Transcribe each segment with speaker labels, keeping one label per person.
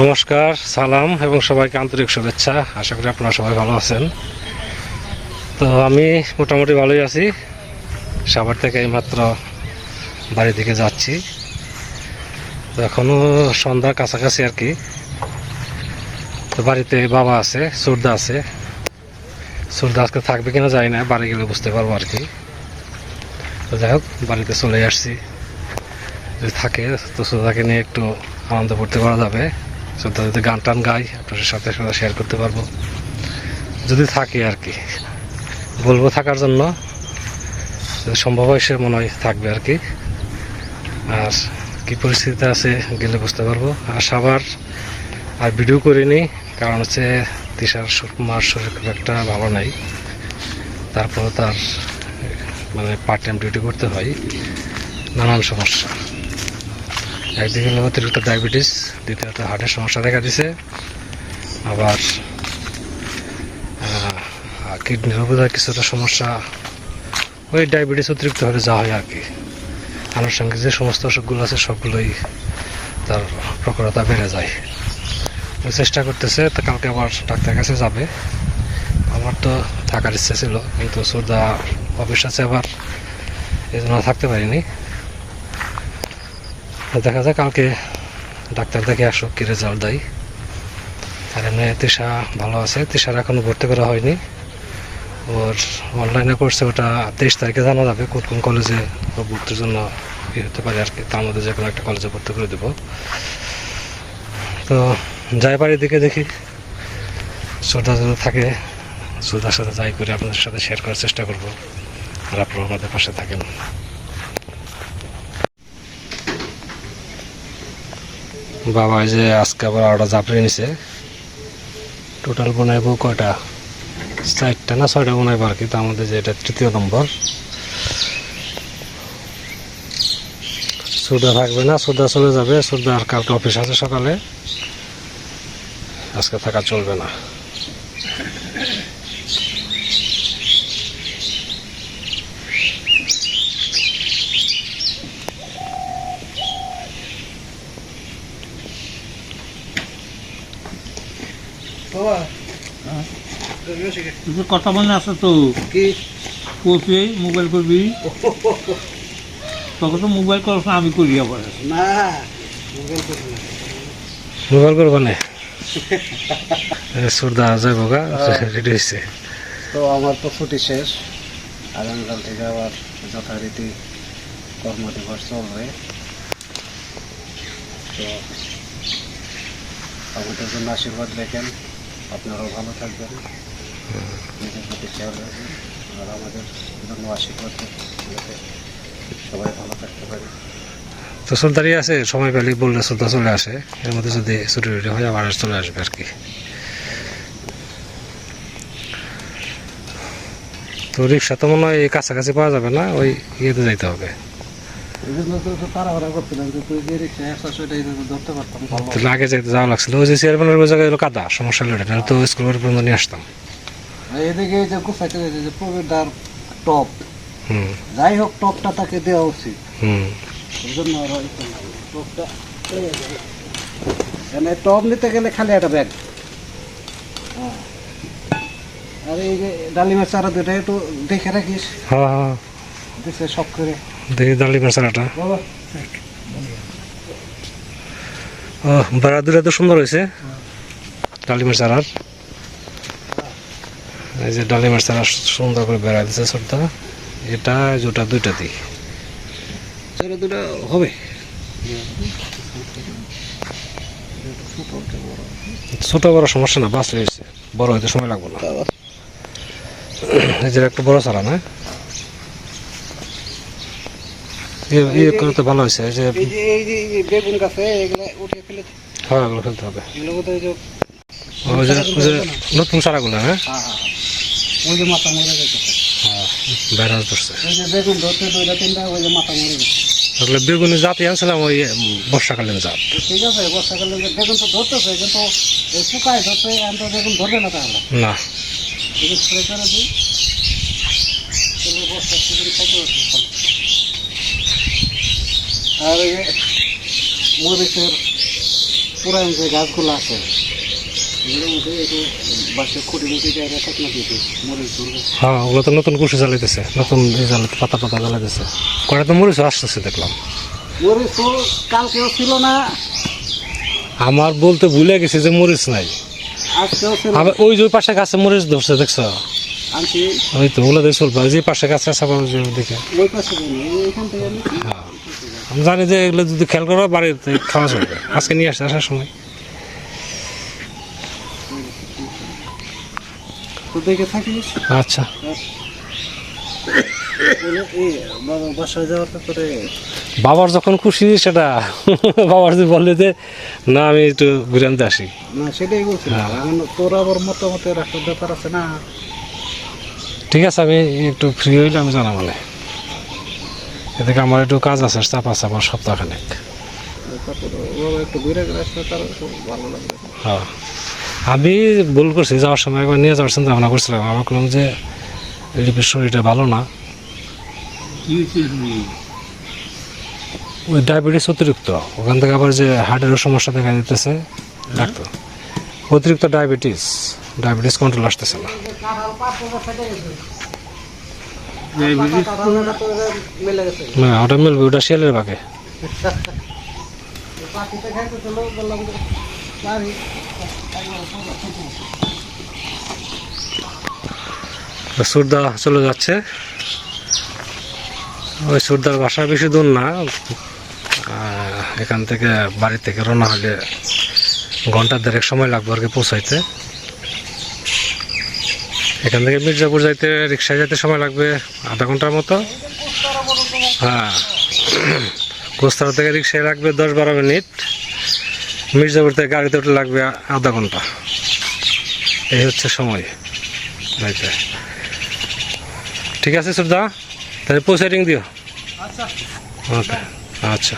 Speaker 1: নমস্কার, সালাম এবং সবাইকে আন্তরিক শুভেচ্ছা। আশা করি আপনারা সবাই ভালো আছেন। তো আমি মোটামুটি ভালোই আছি। সাভার থেকে এইমাত্র বাড়ি থেকে যাচ্ছি। তো এখনও সন্ধ্যার কাছাকাছি আর কি। তো বাড়িতে বাবা আছে, সুরদা আছে। সুরদা আজকে থাকবে কিনা জানি না, বাড়ি গেলে বুঝতে পারব আর কি। তো যাই হোক, বাড়িতে চলে আসছি। যদি থাকে, তো সুরদাকে নিয়ে একটু আনন্দ করতে পারা যাবে। সুরদা যদি গান টান গাই, আপনাদের সাথে সাথে শেয়ার করতে পারব। যদি থাকে আর কি। বলব থাকার জন্য, যদি সম্ভব হয় সে মনে হয় থাকবে আর কি। আর কি পরিস্থিতিতে আছে গেলে বুঝতে পারব। আর সবার আর ভিডিও করিনি, কারণ হচ্ছে তিশার মার শরীর খুব একটা ভালো নাই। তারপরে তার মানে পার্ট টাইম ডিউটি করতে হয়। নানান সমস্যা। একদিকে হলো অতিরিক্ত ডায়াবেটিস দ্বিতীয়ত হার্টের সমস্যা দেখা দিছে। আবার কিডনির বোধহয় কিছুটা সমস্যা। ওই ডায়াবেটিস অতিরিক্ত হলে যা হয় আর কি। আনুষঙ্গিক যে সমস্ত অসুখগুলো আছে, সবগুলোই তার প্রখরতা বেড়ে যায়। চেষ্টা করতেছে, তো কালকে আবার ডাক্তার কাছে যাবে। আমার তো থাকার ইচ্ছা ছিল, কিন্তু সুরদা অফিস আছে আবার এই জন্য থাকতে পারিনি। দেখা যায় কালকে ডাক্তার দেখে আসুক কি রেজাল্ট দেয়। আর এমনি তৃষা ভালো আছে, তৃষার এখনও ভর্তি করা হয়নি। ওর অনলাইনে করছে, ওটা তেইশ তারিখে জানা যাবে কোন কোন কলেজে ভর্তির জন্য ই হতে পারে আর কি। তার মধ্যে যে কোনো একটা কলেজে ভর্তি করে দেবো। তো যাই বাড়ির দিকে দেখি। শ্রদ্ধা যদি থাকে, শ্রদ্ধার সাথে যাই করে আপনাদের সাথে শেয়ার করার চেষ্টা করব। আর আপনারা আমাদের পাশে থাকেন। বাবা যে আজকে আবার আরোটা জাপড়ে নিছে। টোটাল বানাইবো কয়টা? চারটা না ছয়টা বানাইবো আর কি তার মধ্যে যে এটা তৃতীয় নম্বর। সুদা থাকবে না, সুদা চলে যাবে, সুদা আর কালকে অফিস আছে সকালে। আজকে থাকা চলবে না।
Speaker 2: কথা মনে আছে তো
Speaker 3: কি?
Speaker 2: করবি মোবাইল করবি তখন তো মোবাইল করছ আমি করি আবার
Speaker 3: না মোবাইল করব না?
Speaker 1: সুরদা রেডি হয়েছে
Speaker 3: তো আমার তো ছুটি শেষ। আগামীকাল থেকে আবার যথারীতি কর্মদিবস চলবে। তো আমাদের জন্য আশীর্বাদ রেখেন আপনারাও ভালো থাকবেন। নিজের প্রতি খেয়াল রাখবেন। আর আমাদের জন্য আশীর্বাদ সবাই ভালো থাকতে
Speaker 1: তো সুলতারি আছে, সময় পেলে বললে সুলতা চলে আসে। এর মধ্যে যদি ছুটি টুটি হয়, আবার চলে আসবে আর কি। তো রিক্সা তো মনে হয় কাছাকাছি পাওয়া যাবে না, ওই ইয়েতে যাইতে হবে। আগে যাইতে যাওয়া লাগছিল। ওই যে চেয়ারম্যানের জায়গায় কাদা সমস্যা এটা নাহলে তো স্কুলের পর্যন্ত নিয়ে আসতাম।
Speaker 3: এদিকে এই যে গুছাইতে গেছে যে প্রবীরদার টপ
Speaker 1: হুম।
Speaker 3: যাই হোক টপটা তাকে দেওয়া উচিত।
Speaker 1: হুম।
Speaker 3: ওই জন্য আর টপটা মানে টপ নিতে গেলে খালি একটা ব্যাগ। আর এই যে ডালিমের চারা দুটা একটু দেখে রাখিস।
Speaker 1: হ্যাঁ হ্যাঁ।
Speaker 3: দিছে শখ করে।
Speaker 1: দেখি দাঁড়ি মশলাটা ও বেড়া দুটা তো সুন্দর হয়েছে। ডালিমের চারার এই যে ডালিমের চারা সুন্দর করে বেড়া দিচ্ছে ছোটটা। এটা জোটা দুইটা দিই।
Speaker 3: দুটা হবে।
Speaker 1: ছোট বড় সমস্যা না বাস হয়েছে বড় হইতে সময় লাগবে না। এই যে একটা বড় চারা না? ইয়ে- করে তো ভালো হয়েছে যে
Speaker 3: এই যে বেগুন গাছে এগুলো উঠে ফেলে
Speaker 1: হ্যাঁ এগুলো ফেলতে হবে।
Speaker 3: এগুলো যে
Speaker 1: নতুন চারাগুলো হ্যাঁ?
Speaker 3: হ্যাঁ হ্যাঁ হ্যাঁ। ওই যে মাথা মরে গেছে।
Speaker 1: হ্যাঁ বেড়া ধরছে
Speaker 3: ওই যে বেগুন ধরতে দুইটা তিনটা ওই যে মাথা মরে গেছে।
Speaker 1: আসলে বেগুনি জাতি আনছিলাম ওই বর্ষাকালীন জাত।
Speaker 3: ঠিক আছে বর্ষাকালে বেগুন তো ধরতেছে কিন্তু শুকায় ধরতে এখন তো বেগুন ধরবে না তাহলে।
Speaker 1: না।
Speaker 3: স্প্রে করে দিই। তাহলে বর্ষার সিজন খাইতে পারবে ভালো। আর মরিচের পুরান যে গাছগুলো আছে
Speaker 1: হ্যাঁ ওগুলো তো নতুন কুশি জ্বালাইতেছে নতুন জ্বালাতে পাতা পাতা জ্বালাইতেছে। কয়টা তো মরিচ আসতেছে দেখলাম।
Speaker 3: মরিচ কালকেও ছিল না।
Speaker 1: আমার বলতে ভুলে গেছি যে মরিচ নাই। আবার ওই যে পাশে গাছে মরিচ ধরছে দেখছ? ওই তো ওগুলো ওই যে পাশে গাছে আছে আবার ওই দেখে
Speaker 3: ওই পাশে
Speaker 1: হ্যাঁ। আমি জানি যে এগুলো যদি খেয়াল করো বাড়িতে খাওয়া চলবে। আজকে নিয়ে আসছে আসার সময়। আচ্ছা। বাবার যখন খুশি সেটা বাবার যদি বললে যে না আমি একটু ঘুরে আনতে আসি।
Speaker 3: না সেটাই বলছিলাম এখন তোর আবার মতামতের একটা ব্যাপার আছে না?
Speaker 1: ঠিক আছে আমি একটু ফ্রি হইলে আমি জানা মানে এদিকে আমার একটু কাজ আছে, চাপ আছে আমার সপ্তাহখানেক। হ্যাঁ। আমি ভুল করছি, যাওয়ার সময় একবার নিয়ে যাওয়ার চিন্তা ভাবনা করছিলাম। আমার করলাম যে রিপির শরীরটা ভালো না? ওই ডায়াবেটিস অতিরিক্ত। ওখান থেকে আবার যে হার্টেরও সমস্যা দেখা দিতেছে, ডাক্তার। অতিরিক্ত ডায়াবেটিস ডায়াবেটিস কন্ট্রোল আসতেছে না। ওটা মিলবে ওটা শিয়ালের সুরদা চলে যাচ্ছে। ওই সুরদার বাসা বেশি দূর না। এখান থেকে বাড়ি থেকে রওনা হলে ঘণ্টার দেড়েক সময় লাগবে আর কি পৌঁছাইতে। এখান থেকে মির্জাপুর যাইতে, রিক্সায় যেতে সময় লাগবে, আধা ঘণ্টার মতো। হ্যাঁ। কোস্তারা থেকে রিক্সায় লাগবে দশ বারো মিনিট। মির্জাপুর থেকে গাড়িতে উঠে লাগবে আধা ঘণ্টা। এই হচ্ছে সময়। যাইতে। ঠিক আছে, সুরদা? তাহলে পৌঁছে রিং দিও। ওকে। আচ্ছা।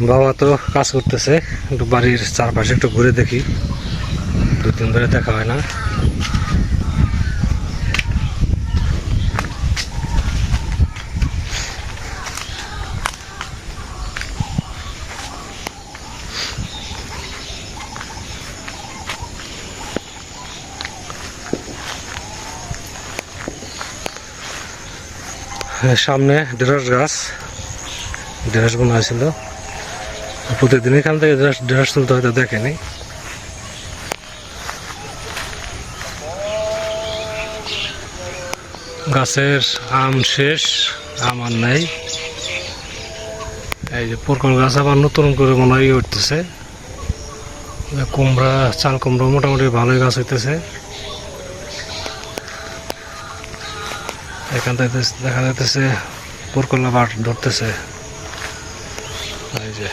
Speaker 1: বাবা তো কাজ করতেছে, একটু বাড়ির চারপাশে একটু ঘুরে দেখি। দু দিন ধরে দেখা হয় না। হ্যাঁ, সামনে ঢেঁড়স গাছ। ঢেঁড়স বোনা হয়েছিল। প্রতিদিন এখান থেকে ঢেঁড়স তুলতে হয়তো দেখেনি। গাছের আম শেষ, আম আর নাই। এই যে পোরকল গাছ আবার নতুন করে মনে হয় উঠতেছে। কুমড়া, চাল কুমড়া মোটামুটি ভালোই গাছ হইতেছে। এখান থেকে দেখা যাইতেছে পুরকলা বাট ধরতেছে। এই যে।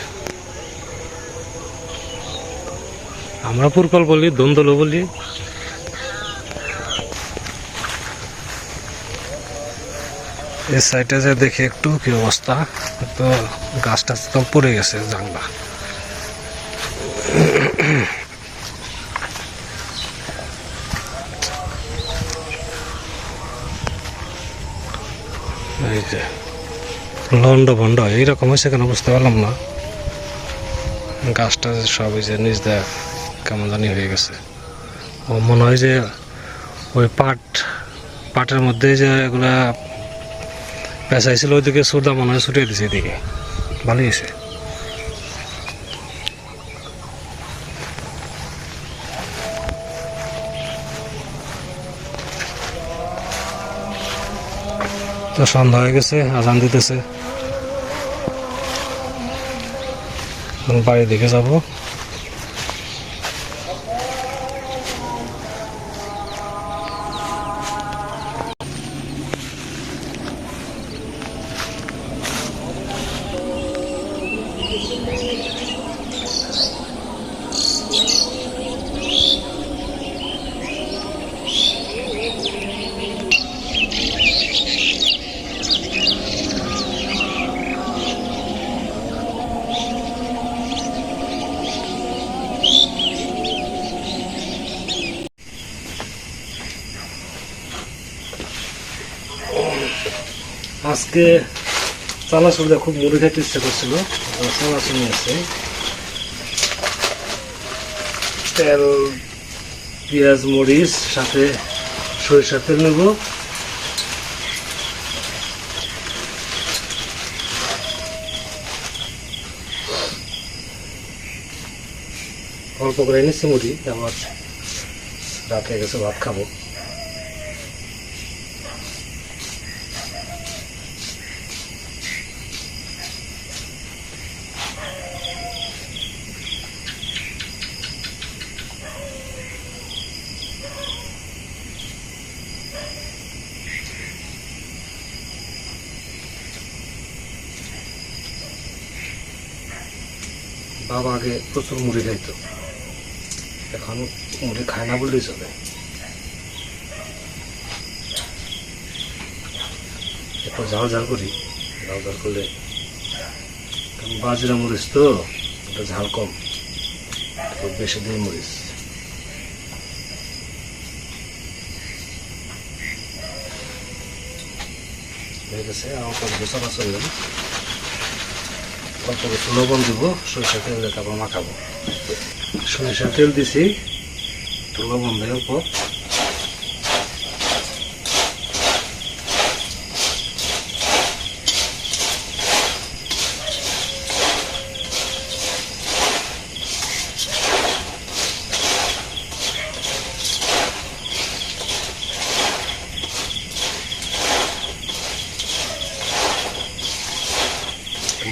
Speaker 1: আমরা পুরকল বলি, দন্দল বলি। এই সাইডে যে দেখি একটু কি অবস্থা, তো গাছটা তো পড়ে গেছে জাংলা এই যে লন্ড ভন্ড এইরকম হয়েছে কেন বুঝতে পারলাম না। গাছটা সব এই যে নিচ দেয় কেমন জানি হয়ে গেছে। ও মনে হয় যে ওই পাট, পাটের মধ্যে যে এগুলা পেঁচাইছিল ওইদিকে সুরদা মনে হয় ছুটিয়ে দিছে এদিকে। ভালোই হয়েছে। তো সন্ধ্যা হয়ে গেছে, আজান দিতেছে। বাড়ির দিকে যাব। আজকে চানাচুরটা খুব মুড়ি খাইতে ইচ্ছে করছিল চানাচুর আছে তেল, পেঁয়াজ, মরিচ, সাথে সরিষা তেল নেব। অল্প করে এনেছি মুড়ি আমার রাত হয়ে গেছে ভাত খাব। বাবা আগে প্রচুর মুড়ি খাইতো। এখন মুড়ি খায় না বললেই চলে। একটু ঝাল ঝাল করি। ঝাল ঝাল করলে কারণ বাজিরা মরিচ তো? ওটা ঝাল কম। বেশি দিয়ে মরিচ। হয়ে গেছে আমার কত বছর চলবে অল্প কিছু লবণ দিব সরিষা তেল দিয়ে তারপর মাখাবো। সরিষা তেল দিছি, একটু লবণ দেয় অল্প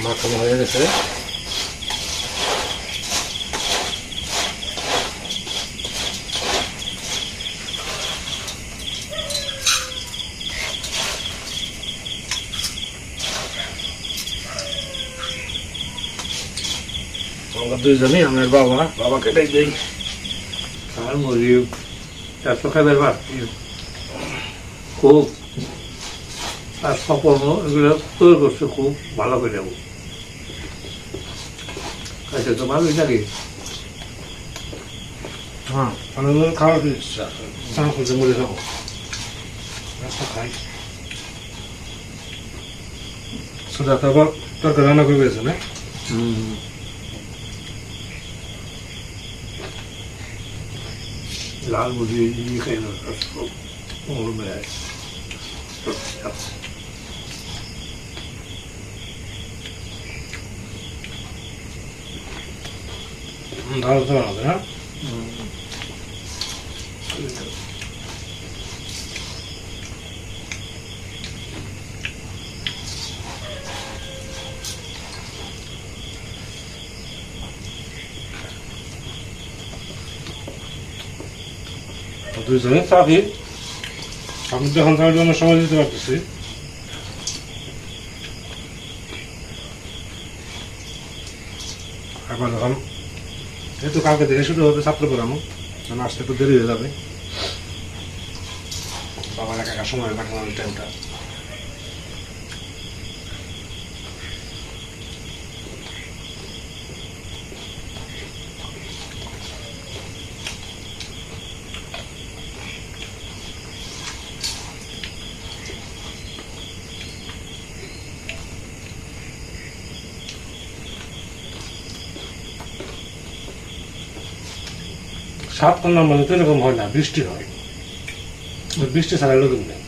Speaker 1: মাখানো হয়ে গেছে আমরা দুইজনই আমার বাবা বাবাকে ডাই দেই।
Speaker 2: আর মুড়ি এত খাবার পাচ্ছি খুব আর স্বপ্ন এগুলো তৈরি করছে খুব ভালো করে যাব আচ্ছা তো ভালোই নাকি
Speaker 1: হ্যাঁ মানে খাওয়ার ইচ্ছা। খুঁজে খাব খাই। সোজা তো আবার তরকারি রান্না করে গেছে না?
Speaker 2: লাল মুড়ি ইয়ে খাই না ওগুলো মেয়ে
Speaker 1: ভালো তো বানাবে না তো দুইজনে চাবি। আমি যখন চাকরির জন্য সময় দিতে পারতেছি। আবার যখন যেহেতু কালকে থেকে শুরু হবে ছাত্র পড়ানো, কারণ আসতে একটু দেরি হয়ে যাবে। বাবার এক একা সময় কাটানোর টাইমটা সাত কন্যার মধ্যে তো এরকম হয় না বৃষ্টি হয়। বৃষ্টি ছাড়া এরকম নেই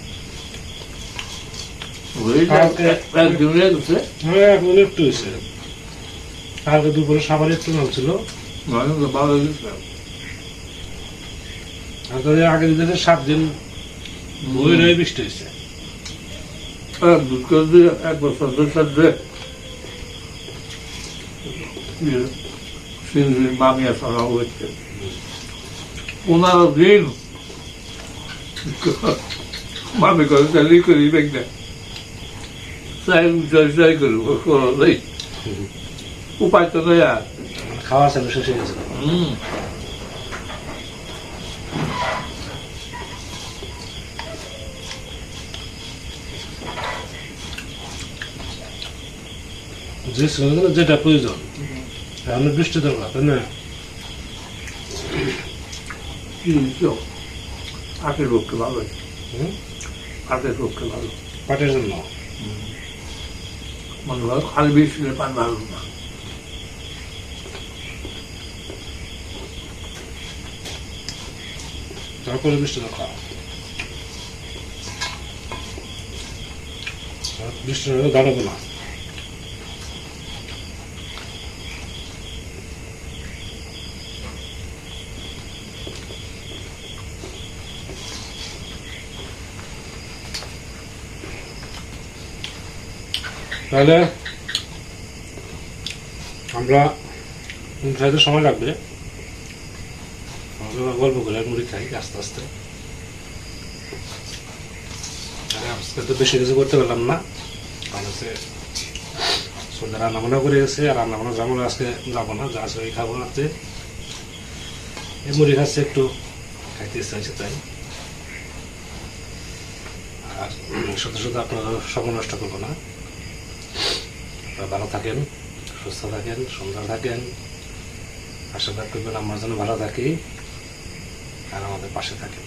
Speaker 1: হ্যাঁ একটু হয়েছে। কালকে দুপুরে সাবার আগে দিতে সাত দিন বই রয়ে বৃষ্টি হয়েছে।
Speaker 2: এক বছর সাথে মামিয়া সরা হচ্ছে পনেরো দিন। মামি করে চালি করি বেগনে চাই চাই চাই করি করো নেই। উপায় তো নেই আর।
Speaker 1: খাওয়া ছিল শেষ হয়ে গেছে।
Speaker 2: হুম।
Speaker 1: যে ছিল যেটা প্রয়োজন। এখন বৃষ্টি দরকার তাই না?
Speaker 2: কি আটের পক্ষে ভালো।
Speaker 1: হুম?
Speaker 2: আটের পক্ষে ভালো।
Speaker 1: পাটের জন্য?
Speaker 2: মনে হয় খালি বৃষ্টি পান ভালো না।
Speaker 1: তারপরে বৃষ্টিটা খাওয়া বৃষ্টি হলে দাঁড়াবো না। তাহলে আমরা খাইতে সময় লাগবে? গল্প করে মুড়ি খাই আস্তে আস্তে। আজকে তো বেশি কিছু করতে পারলাম না। কারণ হচ্ছে সন্ধ্যা রান্না বান্না করে গেছে আর রান্না বান্না যাব না, আজকে যাব না যা আছে ওই খাব রাত্রে। এই মুড়ি খাচ্ছে একটু খাইতে ইচ্ছা হয়েছে তাই। আর শুধু শুধু আপনারা সময় নষ্ট করব না। ভালো থাকেন, সুস্থ থাকেন সুন্দর থাকেন। আশীর্বাদ করবেন আমরা যেন ভালো থাকি আর আমাদের পাশে থাকেন।